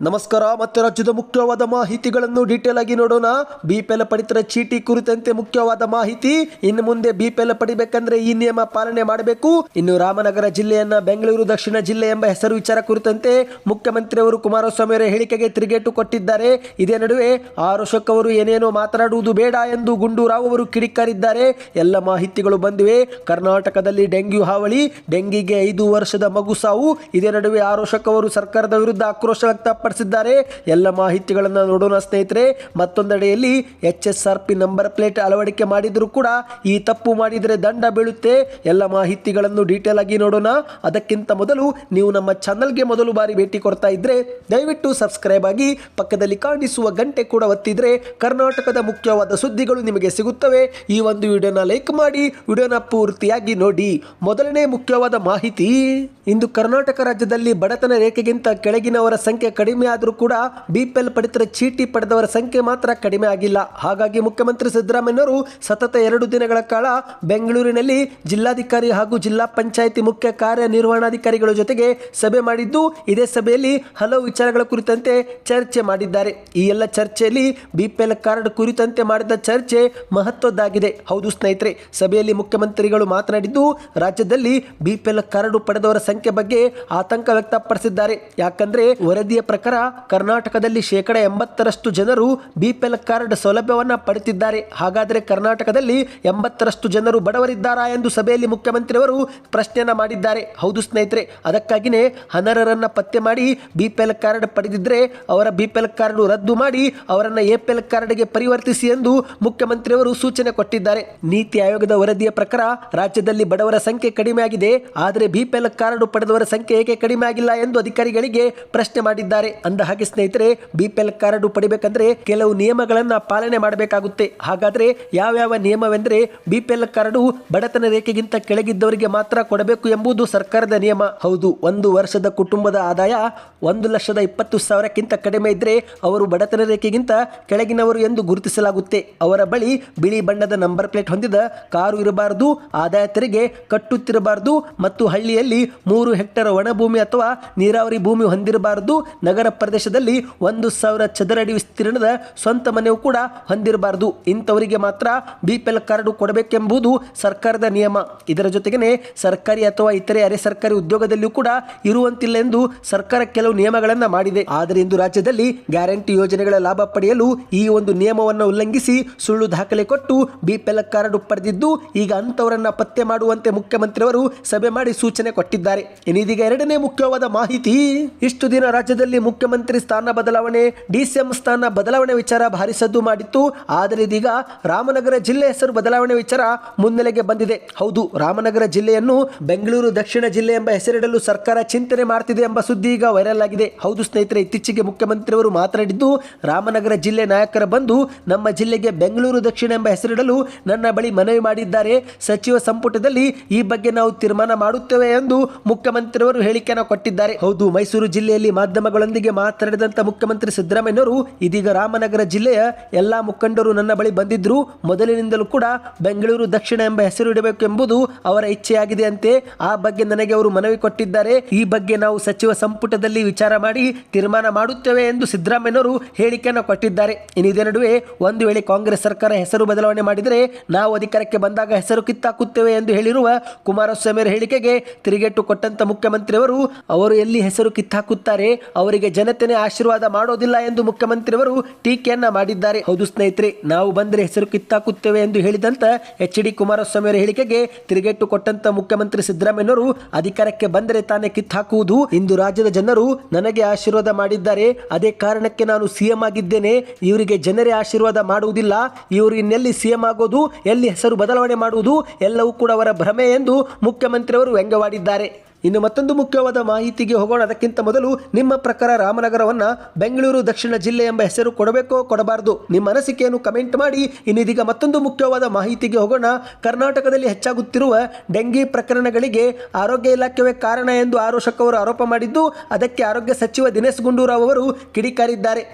ನಮಸ್ಕಾರ, ಮತ್ತೆ ರಾಜ್ಯದ ಮುಖ್ಯವಾದ ಮಾಹಿತಿಗಳನ್ನು ಡೀಟೇಲ್ ಆಗಿ ನೋಡೋಣ. ಬಿಪಿಎಲ್ ಪಡಿತರ ಚೀಟಿ ಕುರಿತಂತೆ ಮುಖ್ಯವಾದ ಮಾಹಿತಿ. ಇನ್ನು ಮುಂದೆ ಬಿಪಿಎಲ್ ಪಡಿಬೇಕಂದ್ರೆ ಈ ನಿಯಮ ಪಾಲನೆ ಮಾಡಬೇಕು. ಇನ್ನು ರಾಮನಗರ ಜಿಲ್ಲೆಯನ್ನ ಬೆಂಗಳೂರು, ದಕ್ಷಿಣ ಜಿಲ್ಲೆ ಎಂಬ ಹೆಸರು ವಿಚಾರ ಕುರಿತಂತೆ ಮುಖ್ಯಮಂತ್ರಿ ಅವರು ಕುಮಾರಸ್ವಾಮಿ ಅವರ ಹೇಳಿಕೆಗೆ ತಿರುಗೇಟು ಕೊಟ್ಟಿದ್ದಾರೆ. ಇದೇ ನಡುವೆ ಆರು ಅವರು ಏನೇನೋ ಮಾತನಾಡುವುದು ಬೇಡ ಎಂದು ಗುಂಡೂರಾವ್ ಅವರು ಕಿಡಿಕಾರಿದ್ದಾರೆ. ಎಲ್ಲ ಮಾಹಿತಿಗಳು ಬಂದಿವೆ. ಕರ್ನಾಟಕದಲ್ಲಿ ಡೆಂಗ್ಯೂ ಹಾವಳಿ, ಡೆಂಗಿಗೆ ಐದು ವರ್ಷದ ಮಗು ಸಾವು. ಇದೇ ನಡುವೆ ಆರು ಅವರು ಸರ್ಕಾರದ ವಿರುದ್ಧ ಆಕ್ರೋಶ ವ್ಯಕ್ತಪಡಿಸಿದ್ದಾರೆ. ಎಲ್ಲ ಮಾಹಿತಿಗಳನ್ನು ನೋಡೋಣ ಸ್ನೇಹಿತರೆ. ಮತ್ತೊಂದೆಡೆಯಲ್ಲಿ H S R P number plate ಅಳವಡಿಕೆ ಮಾಡಿದರೂ ಕೂಡ ಈ ತಪ್ಪು ಮಾಡಿದರೆ ದಂಡ ಬೀಳುತ್ತೆ. ಎಲ್ಲ ಮಾಹಿತಿಗಳನ್ನು ಡೀಟೇಲ್ ಆಗಿ ನೋಡೋಣ. ಅದಕ್ಕಿಂತ ಮೊದಲು ನೀವು ನಮ್ಮ ಚಾನಲ್ಗೆ ಮೊದಲು ಬಾರಿ ಭೇಟಿ ಕೊಡ್ತಾ ಇದ್ರೆ ದಯವಿಟ್ಟು ಸಬ್ಸ್ಕ್ರೈಬ್ ಆಗಿ ಪಕ್ಕದಲ್ಲಿ ಕಾಣಿಸುವ ಗಂಟೆ ಕೂಡ ಒತ್ತಿದ್ರೆ ಕರ್ನಾಟಕದ ಮುಖ್ಯವಾದ ಸುದ್ದಿಗಳು ನಿಮಗೆ ಸಿಗುತ್ತವೆ. ಈ ಒಂದು ವಿಡಿಯೋನ ಲೈಕ್ ಮಾಡಿ, ವಿಡಿಯೋನ ಪೂರ್ತಿಯಾಗಿ ನೋಡಿ. ಮೊದಲನೇ ಮುಖ್ಯವಾದ ಮಾಹಿತಿ, ಇಂದು ಕರ್ನಾಟಕ ರಾಜ್ಯದಲ್ಲಿ ಬಡತನ ರೇಖೆಗಿಂತ ಕೆಳಗಿನವರ ಸಂಖ್ಯೆ ಕಡಿಮೆ ಆದರೂ ಕೂಡ ಬಿಪಿಎಲ್ ಪಡಿತರ ಚೀಟಿ ಪಡೆದವರ ಸಂಖ್ಯೆ ಮಾತ್ರ ಕಡಿಮೆ ಆಗಿಲ್ಲ. ಹಾಗಾಗಿ ಮುಖ್ಯಮಂತ್ರಿ ಸಿದ್ದರಾಮಯ್ಯನವರು ಸತತ ಎರಡು ದಿನಗಳ ಕಾಲ ಬೆಂಗಳೂರಿನಲ್ಲಿ ಜಿಲ್ಲಾಧಿಕಾರಿ ಹಾಗೂ ಜಿಲ್ಲಾ ಪಂಚಾಯಿತಿ ಮುಖ್ಯ ಕಾರ್ಯನಿರ್ವಹಣಾಧಿಕಾರಿಗಳ ಜೊತೆಗೆ ಸಭೆ ಮಾಡಿದ್ದು, ಇದೇ ಸಭೆಯಲ್ಲಿ ಹಲವು ವಿಚಾರಗಳ ಕುರಿತಂತೆ ಚರ್ಚೆ ಮಾಡಿದ್ದಾರೆ. ಈ ಎಲ್ಲ ಚರ್ಚೆಯಲ್ಲಿ ಬಿಪಿಎಲ್ ಕಾರ್ಡ್ ಕುರಿತಂತೆ ಮಾಡಿದ ಚರ್ಚೆ ಮಹತ್ವದ್ದಾಗಿದೆ. ಹೌದು ಸ್ನೇಹಿತರೆ, ಸಭೆಯಲ್ಲಿ ಮುಖ್ಯಮಂತ್ರಿಗಳು ಮಾತನಾಡಿದ್ದು, ರಾಜ್ಯದಲ್ಲಿ ಬಿಪಿಎಲ್ ಕಾರ್ಡ್ ಪಡೆದವರ ಸಂಖ್ಯೆ ಬಗ್ಗೆ ಆತಂಕ ವ್ಯಕ್ತಪಡಿಸಿದ್ದಾರೆ. ಯಾಕಂದ್ರೆ ವರದಿಯ ಪ್ರಕಾರ ಕರ್ನಾಟಕದಲ್ಲಿ ಶೇಕಡ ಎಂಬತ್ತರಷ್ಟು ಜನರು ಬಿಪಿಎಲ್ ಕಾರ್ಡ್ ಸೌಲಭ್ಯವನ್ನು ಪಡೆದಿದ್ದಾರೆ. ಹಾಗಾದರೆ ಕರ್ನಾಟಕದಲ್ಲಿ ಎಂಬತ್ತರಷ್ಟು ಜನರು ಬಡವರಿದ್ದಾರಾ ಎಂದು ಸಭೆಯಲ್ಲಿ ಮುಖ್ಯಮಂತ್ರಿಯವರು ಪ್ರಶ್ನೆಯನ್ನು ಮಾಡಿದ್ದಾರೆ. ಹೌದು ಸ್ನೇಹಿತರೆ ಅದಕ್ಕಾಗಿಯೇ ಅನರ್ಹರನ್ನು ಪತ್ತೆ ಮಾಡಿ ಬಿಪಿಎಲ್ ಕಾರ್ಡ್ ಪಡೆದಿದ್ರೆ ಅವರ ಬಿಪಿಎಲ್ ಕಾರ್ಡ್ ರದ್ದು ಮಾಡಿ ಅವರನ್ನು ಎಪಿಎಲ್ ಕಾರ್ಡ್ಗೆ ಪರಿವರ್ತಿಸಿ ಎಂದು ಮುಖ್ಯಮಂತ್ರಿಯವರು ಸೂಚನೆ ಕೊಟ್ಟಿದ್ದಾರೆ. ನೀತಿ ಆಯೋಗದ ವರದಿಯ ಪ್ರಕಾರ ರಾಜ್ಯದಲ್ಲಿ ಬಡವರ ಸಂಖ್ಯೆ ಕಡಿಮೆಯಾಗಿದೆ. ಆದರೆ ಬಿಪಿಎಲ್ ಕಾರ್ಡ್ ಪಡೆದವರ ಸಂಖ್ಯೆ ಏಕೆ ಕಡಿಮೆ ಆಗಿಲ್ಲ ಎಂದು ಅಧಿಕಾರಿಗಳಿಗೆ ಪ್ರಶ್ನೆ ಮಾಡಿದ್ದಾರೆ. ಅಂದ ಹಾಗೆ ಸ್ನೇಹಿತರೆ ಬಿಪಿಎಲ್ ಕಾರ್ಡ್ ಪಡಿಬೇಕಂದ್ರೆ ಕೆಲವು ನಿಯಮಗಳನ್ನ ಪಾಲನೆ ಮಾಡಬೇಕಾಗುತ್ತೆ. ಹಾಗಾದ್ರೆ ಯಾವ್ಯಾವ ನಿಯಮವೆಂದ್ರೆ ಬಿಪಿಎಲ್ ಕಾರ್ಡ್ ಬಡತನ ರೇಖೆಗಿಂತ ಕೆಳಗಿದ್ದವರಿಗೆ ಮಾತ್ರ ಕೊಡಬೇಕು ಎಂಬುದು ಸರ್ಕಾರದ ನಿಯಮ. ಹೌದು, ಒಂದು ವರ್ಷದ ಕುಟುಂಬದ ಆದಾಯ ಒಂದು ಲಕ್ಷದ ಇಪ್ಪತ್ತು ಸಾವಿರಕ್ಕಿಂತ ಕಡಿಮೆ ಇದ್ರೆ ಅವರು ಬಡತನ ರೇಖೆಗಿಂತ ಕೆಳಗಿನವರು ಎಂದು ಗುರುತಿಸಲಾಗುತ್ತೆ. ಅವರ ಬಳಿ ಬಿಳಿ ಬಣ್ಣದ ನಂಬರ್ ಪ್ಲೇಟ್ ಹೊಂದಿದ ಕಾರು ಇರಬಾರದು, ಆದಾಯ ತೆರಿಗೆ ಕಟ್ಟುತ್ತಿರಬಾರದು, ಮತ್ತು ಹಳ್ಳಿಯಲ್ಲಿ ಮೂರು ಹೆಕ್ಟರ್ ಒಣಭೂಮಿ ಅಥವಾ ನೀರಾವರಿ ಭೂಮಿ ಹೊಂದಿರಬಾರದು, ನಗರ ಪ್ರದೇಶದಲ್ಲಿ ಒಂದು ಸಾವಿರ ಚದರ ಅಡಿ ವಿಸ್ತೀರ್ಣದ ಸ್ವಂತ ಮನೆಯೂ ಕೂಡ ಹೊಂದಿರಬಾರದು. ಇಂಥವರಿಗೆ ಮಾತ್ರ ಬಿಪಿಎಲ್ ಕಾರ್ಡು ಕೊಡಬೇಕೆಂಬುದು ಸರ್ಕಾರದ ನಿಯಮ. ಇದರ ಜೊತೆಗೇ ಸರ್ಕಾರಿ ಅಥವಾ ಇತರೆ ಅರೆ ಸರ್ಕಾರಿ ಉದ್ಯೋಗದಲ್ಲಿಯೂ ಕೂಡ ಇರುವಂತಿಲ್ಲ ಎಂದು ಸರ್ಕಾರ ಕೆಲವು ನಿಯಮಗಳನ್ನು ಮಾಡಿದೆ. ಆದರೆ ಇಂದು ರಾಜ್ಯದಲ್ಲಿ ಗ್ಯಾರಂಟಿ ಯೋಜನೆಗಳ ಲಾಭ ಪಡೆಯಲು ಈ ಒಂದು ನಿಯಮವನ್ನು ಉಲ್ಲಂಘಿಸಿ ಸುಳ್ಳು ದಾಖಲೆ ಕೊಟ್ಟು ಬಿಪಿಎಲ್ ಕಾರ್ಡ್ ಪಡೆದಿದ್ದು ಈಗ ಅಂತವರನ್ನ ಪತ್ತೆ ಮಾಡುವಂತೆ ಮುಖ್ಯಮಂತ್ರಿಯವರು ಸಭೆ ಮಾಡಿ ಸೂಚನೆ ಕೊಟ್ಟಿದ್ದಾರೆ. ಇನ್ನಿದೀಗ ಎರಡನೇ ಮುಖ್ಯವಾದ ಮಾಹಿತಿ, ಇಷ್ಟು ದಿನ ರಾಜ್ಯದಲ್ಲಿ ಮುಖ್ಯಮಂತ್ರಿ ಸ್ಥಾನ ಬದಲಾವಣೆ ಡಿಸಿಎಂ ಸ್ಥಾನ ಬದಲಾವಣೆ ವಿಚಾರ ಭಾರಿ ಸದ್ದು ಮಾಡಿತ್ತು. ಆದರೆ ಇದೀಗ ರಾಮನಗರ ಜಿಲ್ಲೆ ಹೆಸರು ಬದಲಾವಣೆ ವಿಚಾರ ಮುನ್ನೆಲೆಗೆ ಬಂದಿದೆ. ಹೌದು, ರಾಮನಗರ ಜಿಲ್ಲೆಯನ್ನು ಬೆಂಗಳೂರು ದಕ್ಷಿಣ ಜಿಲ್ಲೆ ಎಂಬ ಹೆಸರಿಡಲು ಸರ್ಕಾರ ಚಿಂತನೆ ಮಾಡ್ತಿದೆ ಎಂಬ ಸುದ್ದಿ ಈಗ ವೈರಲ್ ಆಗಿದೆ. ಹೌದು ಸ್ನೇಹಿತರೆ, ಇತ್ತೀಚೆಗೆ ಮುಖ್ಯಮಂತ್ರಿಯವರು ಮಾತನಾಡಿದ್ದು, ರಾಮನಗರ ಜಿಲ್ಲೆ ನಾಯಕರ ಬಂದು ನಮ್ಮ ಜಿಲ್ಲೆಗೆ ಬೆಂಗಳೂರು ದಕ್ಷಿಣ ಎಂಬ ಹೆಸರಿಡಲು ನನ್ನ ಬಳಿ ಮನವಿ ಮಾಡಿದ್ದಾರೆ. ಸಚಿವ ಸಂಪುಟದಲ್ಲಿ ಈ ಬಗ್ಗೆ ನಾವು ತೀರ್ಮಾನ ಮಾಡುತ್ತೇವೆ ಎಂದು ಮುಖ್ಯಮಂತ್ರಿಯವರು ಹೇಳಿಕೆಯನ್ನು ಕೊಟ್ಟಿದ್ದಾರೆ. ಹೌದು, ಮೈಸೂರು ಜಿಲ್ಲೆಯಲ್ಲಿ ಮಾಧ್ಯಮಗಳೊಂದಿಗೆ ಮಾತನಾಡಿದಂತ ಮುಖ್ಯಮಂತ್ರಿ ಸಿದ್ದರಾಮಯ್ಯನವರು ಇದೀಗ ರಾಮನಗರ ಜಿಲ್ಲೆಯ ಎಲ್ಲಾ ಮುಖಂಡರು ನನ್ನ ಬಳಿ ಬಂದಿದ್ರು ಮೊದಲಿನಿಂದಲೂ ಕೂಡ ಬೆಂಗಳೂರು ದಕ್ಷಿಣ ಎಂಬ ಹೆಸರು ಇಡಬೇಕು ಎಂಬುದು ಅವರ ಇಚ್ಛೆಯಾಗಿದೆ ಅಂತೆ. ಆ ಬಗ್ಗೆ ನನಗೆ ಅವರು ಮನವಿ ಕೊಟ್ಟಿದ್ದಾರೆ. ಈ ಬಗ್ಗೆ ನಾವು ಸಚಿವ ಸಂಪುಟದಲ್ಲಿ ವಿಚಾರ ಮಾಡಿ ತೀರ್ಮಾನ ಮಾಡುತ್ತೇವೆ ಎಂದು ಸಿದ್ದರಾಮಯ್ಯನವರು ಹೇಳಿಕೆಯನ್ನು ಕೊಟ್ಟಿದ್ದಾರೆ. ಇನ್ನು ಇದೇ ನಡುವೆ ಒಂದು ವೇಳೆ ಕಾಂಗ್ರೆಸ್ ಸರ್ಕಾರ ಹೆಸರು ಬದಲಾವಣೆ ಮಾಡಿದರೆ ನಾವು ಅಧಿಕಾರಕ್ಕೆ ಬಂದಾಗ ಹೆಸರು ಕಿತ್ತಾಕುತ್ತೇವೆ ಎಂದು ಹೇಳಿರುವ ಕುಮಾರಸ್ವಾಮಿ ಅವರ ಹೇಳಿಕೆಗೆ ತಿರುಗೇಟು ಕೊಟ್ಟಂತ ಮುಖ್ಯಮಂತ್ರಿಯವರು, ಅವರು ಎಲ್ಲಿ ಹೆಸರು ಕಿತ್ತಾಕುತ್ತಾರೆ, ಅವರಿಗೆ ಜನತೆನೇ ಆಶೀರ್ವಾದ ಮಾಡೋದಿಲ್ಲ ಎಂದು ಮುಖ್ಯಮಂತ್ರಿಯವರು ಟೀಕೆಯನ್ನ ಮಾಡಿದ್ದಾರೆ. ಹೌದು ಸ್ನೇಹಿತರೆ, ನಾವು ಬಂದರೆ ಹೆಸರು ಕಿತ್ತಾಕುತ್ತೇವೆ ಎಂದು ಹೇಳಿದಂತ ಎಚ್ ಡಿ ಕುಮಾರಸ್ವಾಮಿ ಅವರ ಹೇಳಿಕೆಗೆ ತಿರುಗೇಟು ಕೊಟ್ಟಂತ ಮುಖ್ಯಮಂತ್ರಿ ಸಿದ್ದರಾಮಯ್ಯನವರು ಅಧಿಕಾರಕ್ಕೆ ಬಂದರೆ ತಾನೇ ಕಿತ್ತಾಕುವುದು. ಇಂದು ರಾಜ್ಯದ ಜನರು ನನಗೆ ಆಶೀರ್ವಾದ ಮಾಡಿದ್ದಾರೆ. ಅದೇ ಕಾರಣಕ್ಕೆ ನಾನು ಸಿಎಂ ಆಗಿದ್ದೇನೆ. ಇವರಿಗೆ ಜನರೇ ಆಶೀರ್ವಾದ ಮಾಡುವುದಿಲ್ಲ. ಇವರು ಇನ್ನೆಲ್ಲಿ ಸಿಎಂ ಆಗೋದು, ಎಲ್ಲಿ ಹೆಸರು ಬದಲಾವಣೆ ಮಾಡುವುದು, ಎಲ್ಲವೂ ಕೂಡ ಅವರ ಭ್ರಮೆ ಎಂದು ಮುಖ್ಯಮಂತ್ರಿಯವರು ವ್ಯಂಗ್ಯವಾಡಿದ್ದಾರೆ. ಇನ್ನು ಮತ್ತೊಂದು ಮುಖ್ಯವಾದ ಮಾಹಿತಿಗೆ ಹೋಗೋಣ. ಅದಕ್ಕಿಂತ ಮೊದಲು ನಿಮ್ಮ ಪ್ರಕಾರ ರಾಮನಗರವನ್ನು ಬೆಂಗಳೂರು, ದಕ್ಷಿಣ ಜಿಲ್ಲೆ ಎಂಬ ಹೆಸರು ಕೊಡಬೇಕೋ ಕೊಡಬಾರದು ನಿಮ್ಮ ಅನಿಸಿಕೆಯನ್ನು ಕಮೆಂಟ್ ಮಾಡಿ. ಇನ್ನಿದೀಗ ಮತ್ತೊಂದು ಮುಖ್ಯವಾದ ಮಾಹಿತಿಗೆ ಹೋಗೋಣ. ಕರ್ನಾಟಕದಲ್ಲಿ ಹೆಚ್ಚಾಗುತ್ತಿರುವ ಡೆಂಗಿ ಪ್ರಕರಣಗಳಿಗೆ ಆರೋಗ್ಯ ಇಲಾಖೆವೇ ಕಾರಣ ಎಂದು ಆರೋಶಕ್ ಅವರು ಆರೋಪ ಮಾಡಿದ್ದು, ಅದಕ್ಕೆ ಆರೋಗ್ಯ ಸಚಿವ ದಿನೇಶ್ ಗುಂಡೂರಾವ್ ಅವರು ಕಿಡಿಕಾರಿದ್ದಾರೆ.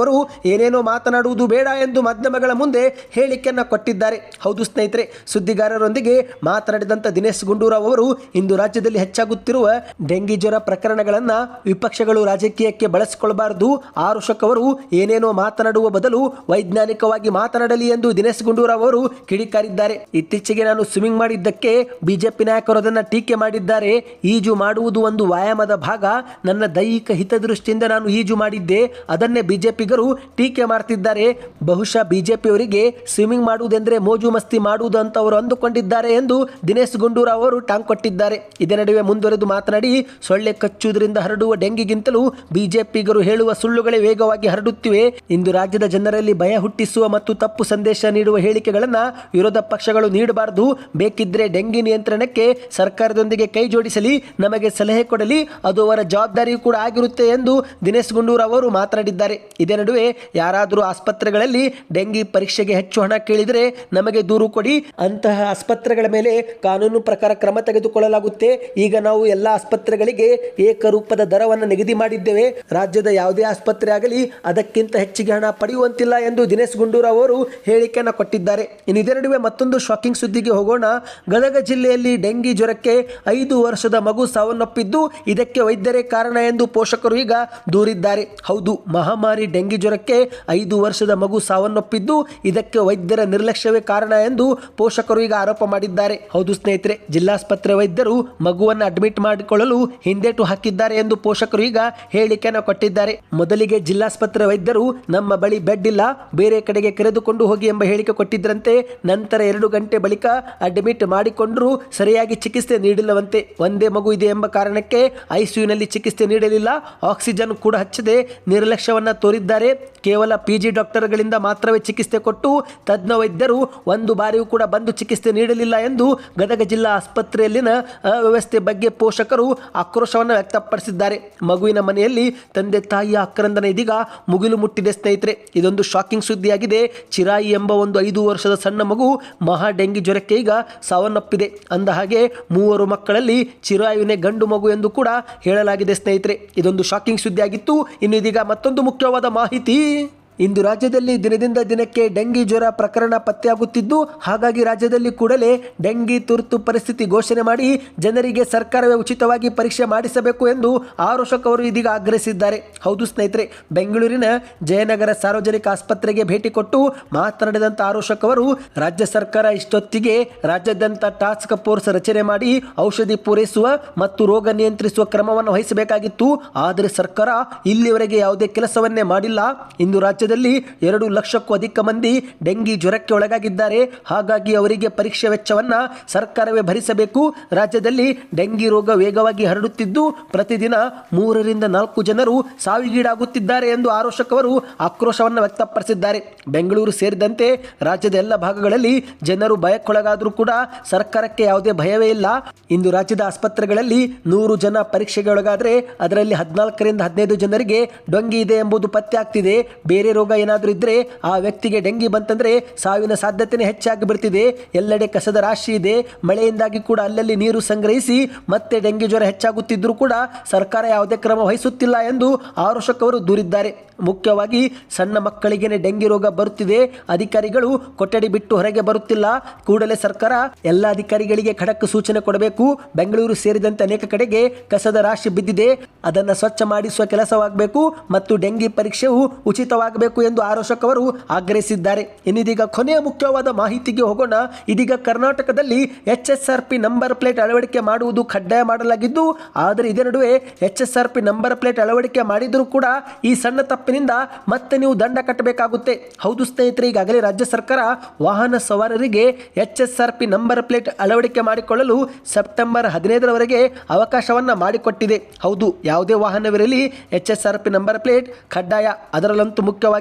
ಅವರು ಏನೇನೋ ಮಾತನಾಡುವುದು ಬೇಡ ಎಂದು ಮಾಧ್ಯಮಗಳ ಮುಂದೆ ಹೇಳಿಕೆಯನ್ನು ಕೊಟ್ಟಿದ್ದಾರೆ. ಹೌದು ಸ್ನೇಹಿತರೆ, ಸುದ್ದಿಗಾರರೊಂದಿಗೆ ಮಾತನಾಡಿದಂಥ ದಿನೇಶ್ ಗುಂಡೂರಾವ್ ಅವರು ಇಂದು ರಾಜ್ಯದಲ್ಲಿ ಹೆಚ್ಚಾಗುತ್ತಿರುವ ಡೆಂಗಿ ಜ್ವರ ಪ್ರಕರಣಗಳನ್ನ ವಿಪಕ್ಷಗಳು ರಾಜಕೀಯಕ್ಕೆ ಬಳಸಿಕೊಳ್ಳಬಾರದು ಆರುಷಕ್ ಅವರು ಏನೇನೋ ಮಾತನಾಡುವ ಬದಲು ವೈಜ್ಞಾನಿಕವಾಗಿ ಮಾತನಾಡಲಿ ಎಂದು ದಿನೇಶ್ ಗುಂಡೂರಾವ್ ಅವರು ಕಿಡಿಕಾರಿದ್ದಾರೆ. ಇತ್ತೀಚೆಗೆ ನಾನು ಸ್ವಿಮ್ಮಿಂಗ್ ಮಾಡಿದ್ದಕ್ಕೆ ಬಿಜೆಪಿ ನಾಯಕರು ಅದನ್ನ ಟೀಕೆ ಮಾಡಿದ್ದಾರೆ. ಈಜು ಮಾಡುವುದು ಒಂದು ವ್ಯಾಯಾಮದ ಭಾಗ. ನನ್ನ ದೈಹಿಕ ಹಿತದೃಷ್ಟಿಯಿಂದ ನಾನು ಈಜು ಮಾಡಿದ್ದೆ. ಅದನ್ನೇ ಬಿಜೆಪಿಗರು ಟೀಕೆ ಮಾಡ್ತಿದ್ದಾರೆ. ಬಹುಶಃ ಬಿಜೆಪಿಯವರಿಗೆ ಸ್ವಿಮ್ಮಿಂಗ್ ಮಾಡುವುದೆಂದ್ರೆ ಮೋಜು ಮಸ್ತಿ ಮಾಡುವುದು ಅಂತ ಅವರು ಅಂದುಕೊಂಡಿದ್ದಾರೆ ಎಂದು ದಿನೇಶ್ ಗುಂಡೂರಾವ್ ಅವರು ಟಾಂಗ್ ಕೊಟ್ಟಿದ್ದಾರೆ. ಇದೇ ನಡುವೆ ಮುಂದುವರೆದು ಮಾತನಾಡಿ, ಸೊಳ್ಳೆ ಕಚ್ಚುವುದರಿಂದ ಹರಡುವ ಡೆಂಗಿಗಿಂತಲೂ ಬಿಜೆಪಿಗರು ಹೇಳುವ ಸುಳ್ಳುಗಳೇ ವೇಗವಾಗಿ ಹರಡುತ್ತಿವೆ. ಇಂದು ರಾಜ್ಯದ ಜನರಲ್ಲಿ ಭಯ ಹುಟ್ಟಿಸುವ ಮತ್ತು ತಪ್ಪು ಸಂದೇಶ ನೀಡುವ ಹೇಳಿಕೆಗಳನ್ನು ವಿರೋಧ ಪಕ್ಷಗಳು ನೀಡಬಾರದು. ಬೇಕಿದ್ರೆ ಡೆಂಗಿ ನಿಯಂತ್ರಣಕ್ಕೆ ಸರ್ಕಾರದೊಂದಿಗೆ ಕೈ ಜೋಡಿಸಲಿ, ನಮಗೆ ಸಲಹೆ ಕೊಡಲಿ, ಅದು ಅವರ ಜವಾಬ್ದಾರಿಯೂ ಕೂಡ ಆಗಿರುತ್ತೆ ಎಂದು ದಿನೇಶ್ ಗುಂಡೂರು ಅವರು ಮಾತನಾಡಿದ್ದಾರೆ. ಇದೇ ನಡುವೆ ಯಾರಾದರೂ ಆಸ್ಪತ್ರೆಗಳಲ್ಲಿ ಡೆಂಗಿ ಪರೀಕ್ಷೆಗೆ ಹೆಚ್ಚು ಹಣ ಕೇಳಿದರೆ ನಮಗೆ ದೂರು ಕೊಡಿ. ಅಂತಹ ಆಸ್ಪತ್ರೆಗಳ ಮೇಲೆ ಕಾನೂನು ಪ್ರಕಾರ ಕ್ರಮ ತೆಗೆದುಕೊಳ್ಳಲಾಗುತ್ತೆ. ಈಗ ನಾವು ಎಲ್ಲ ಆಸ್ಪತ್ರೆಗಳಿಗೆ ಏಕರೂಪದ ದರವನ್ನು ನಿಗದಿ ಮಾಡಿದ್ದೇವೆ. ರಾಜ್ಯದ ಯಾವುದೇ ಆಸ್ಪತ್ರೆ ಆಗಲಿ ಅದಕ್ಕಿಂತ ಹೆಚ್ಚಿಗೆ ಹಣ ಪಡೆಯುವಂತಿಲ್ಲ ಎಂದು ದಿನೇಶ್ ಗುಂಡೂರಾವ್ ಅವರು ಹೇಳಿಕೆಯನ್ನು ಕೊಟ್ಟಿದ್ದಾರೆ. ಇನ್ನು ಇದೇ ನಡುವೆ ಮತ್ತೊಂದು ಶಾಕಿಂಗ್ ಸುದ್ದಿಗೆ ಹೋಗೋಣ. ಗದಗ ಜಿಲ್ಲೆಯಲ್ಲಿ ಡೆಂಗಿ ಜ್ವರಕ್ಕೆ ಐದು ವರ್ಷದ ಮಗು ಸಾವನ್ನಪ್ಪಿದ್ದು ಇದಕ್ಕೆ ವೈದ್ಯರೇ ಕಾರಣ ಎಂದು ಪೋಷಕರು ಈಗ ದೂರಿದ್ದಾರೆ. ಹೌದು, ಮಹಾಮಾರಿ ಡೆಂಗಿ ಜ್ವರಕ್ಕೆ ಐದು ವರ್ಷದ ಮಗು ಸಾವನ್ನಪ್ಪಿದ್ದು ಇದಕ್ಕೆ ವೈದ್ಯರ ನಿರ್ಲಕ್ಷ್ಯವೇ ಕಾರಣ ಎಂದು ಪೋಷಕರು ಈಗ ಆರೋಪ ಮಾಡಿದ್ದಾರೆ. ಹೌದು ಸ್ನೇಹಿತರೆ, ಜಿಲ್ಲಾಸ್ಪತ್ರೆ ವೈದ್ಯರು ಮಗುವನ್ನು ಅಡ್ಮಿಟ್ ಮಾಡಿಕೊಳ್ಳಲು ಹಿಂದೇಟು ಹಾಕಿದ್ದಾರೆ ಎಂದು ಪೋಷಕರು ಈಗ ಹೇಳಿಕೆಯನ್ನು ಕೊಟ್ಟಿದ್ದಾರೆ. ಮೊದಲಿಗೆ ಜಿಲ್ಲಾಸ್ಪತ್ರೆ ವೈದ್ಯರು ನಮ್ಮ ಬಳಿ ಬೆಡ್ ಇಲ್ಲ, ಬೇರೆ ಕಡೆಗೆ ಕರೆದುಕೊಂಡು ಹೋಗಿ ಎಂಬ ಹೇಳಿಕೆ ಕೊಟ್ಟಿದ್ದರಂತೆ ನಂತರ ಎರಡು ಗಂಟೆ ಬಳಿಕ ಅಡ್ಮಿಟ್ ಮಾಡಿಕೊಂಡರೂ ಸರಿಯಾಗಿ ಚಿಕಿತ್ಸೆ ನೀಡಿಲ್ಲವಂತೆ. ಒಂದೇ ಮಗು ಇದೆ ಎಂಬ ಕಾರಣಕ್ಕೆ ಐಸಿಯುನಲ್ಲಿ ಚಿಕಿತ್ಸೆ ನೀಡಲಿಲ್ಲ, ಆಕ್ಸಿಜನ್ ಕೂಡ ಹಚ್ಚದೆ ನಿರ್ಲಕ್ಷ್ಯವನ್ನ ತೋರಿದ್ದಾರೆ. ಕೇವಲ ಪಿ ಜಿ ಡಾಕ್ಟರ್ಗಳಿಂದ ಮಾತ್ರವೇ ಚಿಕಿತ್ಸೆ ಕೊಟ್ಟು ತಜ್ಞ ವೈದ್ಯರು ಒಂದು ಬಾರಿಯೂ ಕೂಡ ಬಂದು ಚಿಕಿತ್ಸೆ ನೀಡಲಿಲ್ಲ ಎಂದು ಗದಗ ಜಿಲ್ಲಾ ಆಸ್ಪತ್ರೆಯಲ್ಲಿನ ಅವ್ಯವಸ್ಥೆ ಬಗ್ಗೆ ಪೋಷಕರು ಆಕ್ರೋಶವನ್ನು ವ್ಯಕ್ತಪಡಿಸಿದ್ದಾರೆ. ಮಗುವಿನ ಮನೆಯಲ್ಲಿ ತಂದೆ ತಾಯಿಯ ಆಕ್ರಂದನ ಇದೀಗ ಮುಗಿಲು ಮುಟ್ಟಿದೆ ಸ್ನೇಹಿತರೆ. ಇದೊಂದು ಶಾಕಿಂಗ್ ಸುದ್ದಿಯಾಗಿದೆ. ಚಿರಾಯಿ ಎಂಬ ಒಂದು ಐದು ವರ್ಷದ ಸಣ್ಣ ಮಗು ಮಹಾ ಡೆಂಗಿ ಜ್ವರಕ್ಕೆ ಈಗ ಸಾವನ್ನಪ್ಪಿದೆ. ಅಂದ ಹಾಗೆ ಮೂವರು ಮಕ್ಕಳಲ್ಲಿ ಚಿರಾಯುವಿನೇ ಗಂಡು ಮಗು ಎಂದು ಕೂಡ ಹೇಳಲಾಗಿದೆ ಸ್ನೇಹಿತರೆ. ಇದೊಂದು ಶಾಕಿಂಗ್ ಸುದ್ದಿಯಾಗಿತ್ತು. ಇನ್ನು ಇದೀಗ ಮತ್ತೊಂದು ಮುಖ್ಯವಾದ ಮಾಹಿತಿ. ಇಂದು ರಾಜ್ಯದಲ್ಲಿ ದಿನದಿಂದ ದಿನಕ್ಕೆ ಡೆಂಗಿ ಜ್ವರ ಪ್ರಕರಣ ಪತ್ತೆಯಾಗುತ್ತಿದ್ದು, ಹಾಗಾಗಿ ರಾಜ್ಯದಲ್ಲಿ ಕೂಡಲೇ ಡೆಂಗಿ ತುರ್ತು ಪರಿಸ್ಥಿತಿ ಘೋಷಣೆ ಮಾಡಿ ಜನರಿಗೆ ಸರ್ಕಾರವೇ ಉಚಿತವಾಗಿ ಪರೀಕ್ಷೆ ಮಾಡಿಸಬೇಕು ಎಂದು ಆರೋಷಕ್ ಅವರು ಇದೀಗ ಆಗ್ರಹಿಸಿದ್ದಾರೆ. ಹೌದು ಸ್ನೇಹಿತರೆ, ಬೆಂಗಳೂರಿನ ಜಯನಗರ ಸಾರ್ವಜನಿಕ ಆಸ್ಪತ್ರೆಗೆ ಭೇಟಿ ಕೊಟ್ಟು ಮಾತನಾಡಿದಂಥ ಆರೋಷಕ್ ಅವರು, ರಾಜ್ಯ ಸರ್ಕಾರ ಇಷ್ಟೊತ್ತಿಗೆ ರಾಜ್ಯಾದ್ಯಂತ ಟಾಸ್ಕ್ ಫೋರ್ಸ್ ರಚನೆ ಮಾಡಿ ಔಷಧಿ ಪೂರೈಸುವ ಮತ್ತು ರೋಗ ನಿಯಂತ್ರಿಸುವ ಕ್ರಮವನ್ನು ವಹಿಸಬೇಕಾಗಿತ್ತು. ಆದರೆ ಸರ್ಕಾರ ಇಲ್ಲಿವರೆಗೆ ಯಾವುದೇ ಕೆಲಸವನ್ನೇ ಮಾಡಿಲ್ಲ. ಇಂದು ರಾಜ್ಯದಲ್ಲಿ ಎರಡು ಲಕ್ಷಕ್ಕೂ ಅಧಿಕ ಮಂದಿ ಡೆಂಗಿ ಜ್ವರಕ್ಕೆ ಒಳಗಾಗಿದ್ದಾರೆ. ಹಾಗಾಗಿ ಅವರಿಗೆ ಪರೀಕ್ಷೆ ವೆಚ್ಚವನ್ನ ಸರ್ಕಾರವೇ ಭರಿಸಬೇಕು. ರಾಜ್ಯದಲ್ಲಿ ಡೆಂಗಿ ರೋಗ ವೇಗವಾಗಿ ಹರಡುತ್ತಿದ್ದು, ಪ್ರತಿದಿನ ಮೂರರಿಂದ ನಾಲ್ಕು ಜನರು ಸಾವಿಗೀಡಾಗುತ್ತಿದ್ದಾರೆ ಎಂದು ಆರೋಷಕವರು ಆಕ್ರೋಶವನ್ನು ವ್ಯಕ್ತಪಡಿಸಿದ್ದಾರೆ. ಬೆಂಗಳೂರು ಸೇರಿದಂತೆ ರಾಜ್ಯದ ಎಲ್ಲ ಭಾಗಗಳಲ್ಲಿ ಜನರು ಭಯಕ್ಕೊಳಗಾದರೂ ಕೂಡ ಸರ್ಕಾರಕ್ಕೆ ಯಾವುದೇ ಭಯವೇ ಇಲ್ಲ. ಇಂದು ರಾಜ್ಯದ ಆಸ್ಪತ್ರೆಗಳಲ್ಲಿ ನೂರು ಜನ ಪರೀಕ್ಷೆಗೆ ಒಳಗಾದರೆ ಅದರಲ್ಲಿ ಹದಿನಾಲ್ಕರಿಂದ ಹದಿನೈದು ಜನರಿಗೆ ಡೊಂಗಿ ಇದೆ ಎಂಬುದು ಪತ್ತೆ ಆಗ್ತಿದೆ. ಬೇರೆ ರೋಗ ಏನಾದರೂ ಇದ್ದರೆ ಆ ವ್ಯಕ್ತಿಗೆ ಡೆಂಗಿ ಬಂತಂದ್ರೆ ಸಾವಿನ ಸಾಧ್ಯತೆನೇ ಹೆಚ್ಚಾಗಿ ಬಿಡ್ತಿದೆ ಎಲ್ಲೆಡೆ ಕಸದ ರಾಶಿ ಇದೆ. ಮಳೆಯಿಂದಾಗಿ ಕೂಡ ಅಲ್ಲಲ್ಲಿ ನೀರು ಸಂಗ್ರಹಿಸಿ ಮತ್ತೆ ಡೆಂಗಿ ಜ್ವರ ಹೆಚ್ಚಾಗುತ್ತಿದ್ದರೂ ಕೂಡ ಸರ್ಕಾರ ಯಾವುದೇ ಕ್ರಮ ವಹಿಸುತ್ತಿಲ್ಲ ಎಂದು ಆರೋಷಕ್ ದೂರಿದ್ದಾರೆ. ಮುಖ್ಯವಾಗಿ ಸಣ್ಣ ಮಕ್ಕಳಿಗೇನೆ ಡೆಂಗಿ ರೋಗ ಬರುತ್ತಿದೆ. ಅಧಿಕಾರಿಗಳು ಕೊಠಡಿ ಬಿಟ್ಟು ಹೊರಗೆ ಬರುತ್ತಿಲ್ಲ. ಕೂಡಲೇ ಸರ್ಕಾರ ಎಲ್ಲ ಅಧಿಕಾರಿಗಳಿಗೆ ಖಡಕ್ ಸೂಚನೆ ಕೊಡಬೇಕು. ಬೆಂಗಳೂರು ಸೇರಿದಂತೆ ಅನೇಕ ಕಡೆಗೆ ಕಸದ ರಾಶಿ ಬಿದ್ದಿದೆ. ಅದನ್ನು ಸ್ವಚ್ಛ ಮಾಡಿಸುವ ಕೆಲಸವಾಗಬೇಕು ಮತ್ತು ಡೆಂಗಿ ಪರೀಕ್ಷೆಯು ಉಚಿತವಾಗಬೇಕು. ಎಂದು ಆರೋಷಕ್ ಅವರು ಆಗ್ರಹಿಸಿದ್ದಾರೆ. ಇನ್ನಿದೀಗ ಕೊನೆಯ ಮುಖ್ಯವಾದ ಮಾಹಿತಿಗೆ ಹೋಗೋಣ. ಇದೀಗ ಕರ್ನಾಟಕದಲ್ಲಿ H S R P number plate ಅಳವಡಿಕೆ ಮಾಡುವುದು ಕಡ್ಡಾಯ ಮಾಡಲಾಗಿದ್ದು, ಆದರೆ ಇದೇ ನಡುವೆ H S R P number plate ಅಳವಡಿಕೆ ಮಾಡಿದರೂ ಕೂಡ ಈ ಸಣ್ಣ ತಪ್ಪಿನಿಂದ ಮತ್ತೆ ನೀವು ದಂಡ ಕಟ್ಟಬೇಕಾಗುತ್ತೆ. ಹೌದು ಸ್ನೇಹಿತರೆ, ಈಗಾಗಲೇ ರಾಜ್ಯ ಸರ್ಕಾರ ವಾಹನ ಸವಾರರಿಗೆ H S R P number plate ಅಳವಡಿಕೆ ಮಾಡಿಕೊಳ್ಳಲು ಸೆಪ್ಟೆಂಬರ್ ಹದಿನೈದರವರೆಗೆ ಅವಕಾಶವನ್ನ ಮಾಡಿಕೊಟ್ಟಿದೆ. ಹೌದು, ಯಾವುದೇ ವಾಹನವಿರಲಿ H S R P number plate ಕಡ್ಡಾಯ. ಅದರಲ್ಲಂತೂ ಮುಖ್ಯವಾಗಿ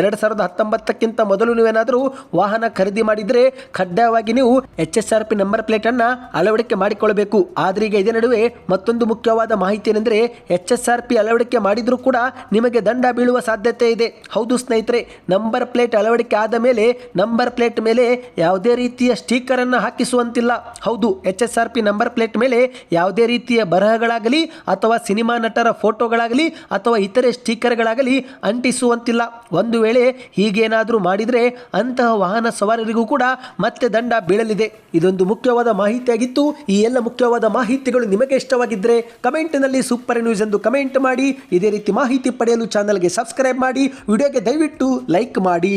ಎರಡು ಸಾವಿರದ ಹತ್ತೊಂಬತ್ತಕ್ಕಿಂತ ಮೊದಲು ನೀವೇನಾದರೂ ವಾಹನ ಖರೀದಿ ಮಾಡಿದರೆ ಕಡ್ಡಾಯವಾಗಿ ನೀವು H S R P number plate ಅನ್ನ ಅಳವಡಿಕೆ ಮಾಡಿಕೊಳ್ಳಬೇಕು. ಆದರೆ ಈಗ ಇದೇ ನಡುವೆ ಮತ್ತೊಂದು ಮುಖ್ಯವಾದ ಮಾಹಿತಿ ಏನೆಂದರೆ ಎಚ್ ಎಸ್ ಆರ್ ಪಿ ಅಳವಡಿಕೆ ಮಾಡಿದರೂ ಕೂಡ ನಿಮಗೆ ದಂಡ ಬೀಳುವ ಸಾಧ್ಯತೆ ಇದೆ. ಹೌದು ಸ್ನೇಹಿತರೆ, ನಂಬರ್ ಪ್ಲೇಟ್ ಅಳವಡಿಕೆ ಆದ ಮೇಲೆ ನಂಬರ್ ಪ್ಲೇಟ್ ಮೇಲೆ ಯಾವುದೇ ರೀತಿಯ ಸ್ಟಿಕ್ಕರ್ ಅನ್ನು ಹಾಕಿಸುವಂತಿಲ್ಲ. ಹೌದು H S R P number plate ಮೇಲೆ ಯಾವುದೇ ರೀತಿಯ ಬರಹಗಳಾಗಲಿ ಅಥವಾ ಸಿನಿಮಾ ನಟರ ಫೋಟೋಗಳಾಗಲಿ ಅಥವಾ ಇತರೆ ಸ್ಟಿಕ್ಕರ್ಗಳಾಗಲಿ ಅಂಟಿಸುವಂತಿಲ್ಲ. ಒಂದು ವೇಳೆ ಹೀಗೇನಾದರೂ ಮಾಡಿದರೆ ಅಂತಹ ವಾಹನ ಸವಾರರಿಗೂ ಕೂಡ ಮತ್ತೆ ದಂಡ ಬೀಳಲಿದೆ. ಇದೊಂದು ಮುಖ್ಯವಾದ ಮಾಹಿತಿಯಾಗಿತ್ತು. ಈ ಎಲ್ಲ ಮುಖ್ಯವಾದ ಮಾಹಿತಿಗಳು ನಿಮಗೆ ಇಷ್ಟವಾಗಿದ್ದರೆ ಕಮೆಂಟ್ನಲ್ಲಿ ಸೂಪರ್ ನ್ಯೂಸ್ ಎಂದು ಕಮೆಂಟ್ ಮಾಡಿ. ಇದೇ ರೀತಿ ಮಾಹಿತಿ ಪಡೆಯಲು ಚಾನಲ್ಗೆ ಸಬ್ಸ್ಕ್ರೈಬ್ ಮಾಡಿ. ವಿಡಿಯೋಗೆ ದಯವಿಟ್ಟು ಲೈಕ್ ಮಾಡಿ.